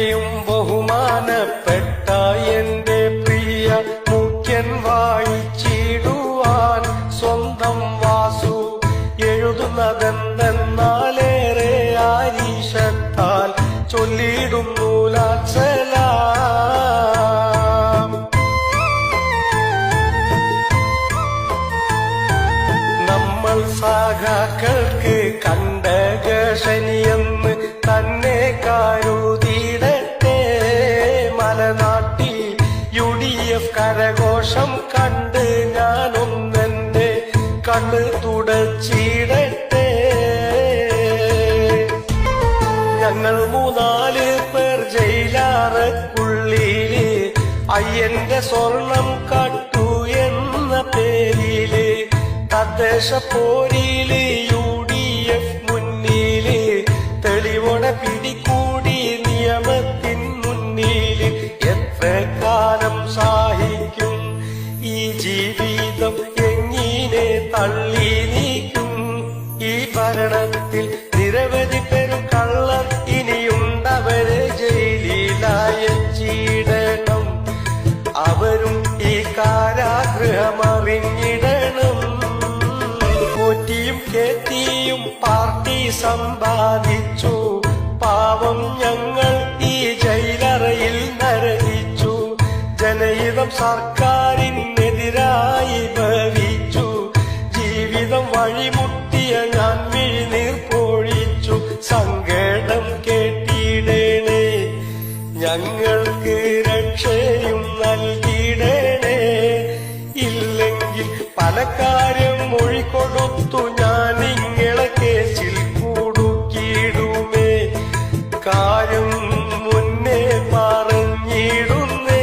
ഇത്രയും ബഹുമാനപ്പെട്ട എന്റെ പ്രിയ മുഖ്യൻ വായിച്ചിടുവാൻ സ്വന്തം വാസു എഴുതുന്നതെന്തെന്നാലേറെ ആരീശത്താൽ ചൊല്ലിയിടുന്നു ലാച്ചലാം. നമ്മൾ സാഖാക്കൾക്ക് കണ്ടകശനിയ കരഘോഷം കണ്ട് ഞാനൊന്നെന്നെ കണ്ണ് തുടച്ചിടട്ടെ. ഞങ്ങൾ മൂന്നാൽ പേർ ജയിലാറക്കുള്ളിൽ അയ്യന്റെ സ്വർണം കട്ടു എന്ന പേരിൽ തദ്ദേശ പോരിൽ തള്ളി നീക്കും. ഈ ഭരണത്തിൽ നിരവധി പേരും കള്ളർ. ഇനിയുണ്ടവരെ ജയിലിലായച്ചിടണം അവരും ഈ കാരാഗ്രഹമറിഞ്ഞിടണം. പോറ്റിയും കേറ്റിയും പാർട്ടി സമ്പാദിച്ചു. പാവം ഞങ്ങൾ ഈ ജയിലറയിൽ നരകിച്ചു. ജനഹിതം സർക്കാരിനെതിരായി ഞങ്ങൾക്ക് രക്ഷയും നൽകിടണേ. ഇല്ലെങ്കിൽ പല കാര്യം മൊഴിക്കൊടുത്തു ഞാൻ നിങ്ങളെ കേസിൽ കൂടുക്കിയിടുമേ. കാര്യം മുന്നേ പറഞ്ഞിടുന്നേ.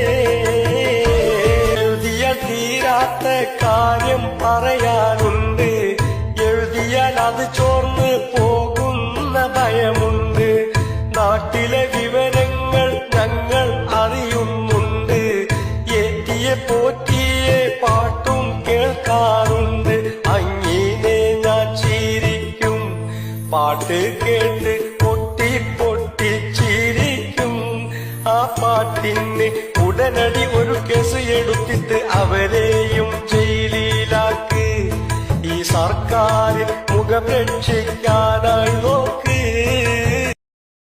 എഴുതിയ തീരാത്ത കാര്യം പറയാനുണ്ട്. എഴുതിയാൽ അത് ചോർന്ന് ഏറ്റിയെ പോറ്റിയെ പാട്ടും കേൾക്കാറുണ്ട്. അങ്ങിനെ ഞാൻ ചിരിക്കും. പാട്ട് കേട്ട് പൊട്ടി പൊട്ടി ചിരിക്കും. ആ പാട്ടിന് ഉടനടി ഒരു കേസ് എടുത്തിട്ട് അവരെയും ജയിലിലാക്ക്. ഈ സർക്കാർ മുഖം രക്ഷിക്കാനായി നോക്ക്.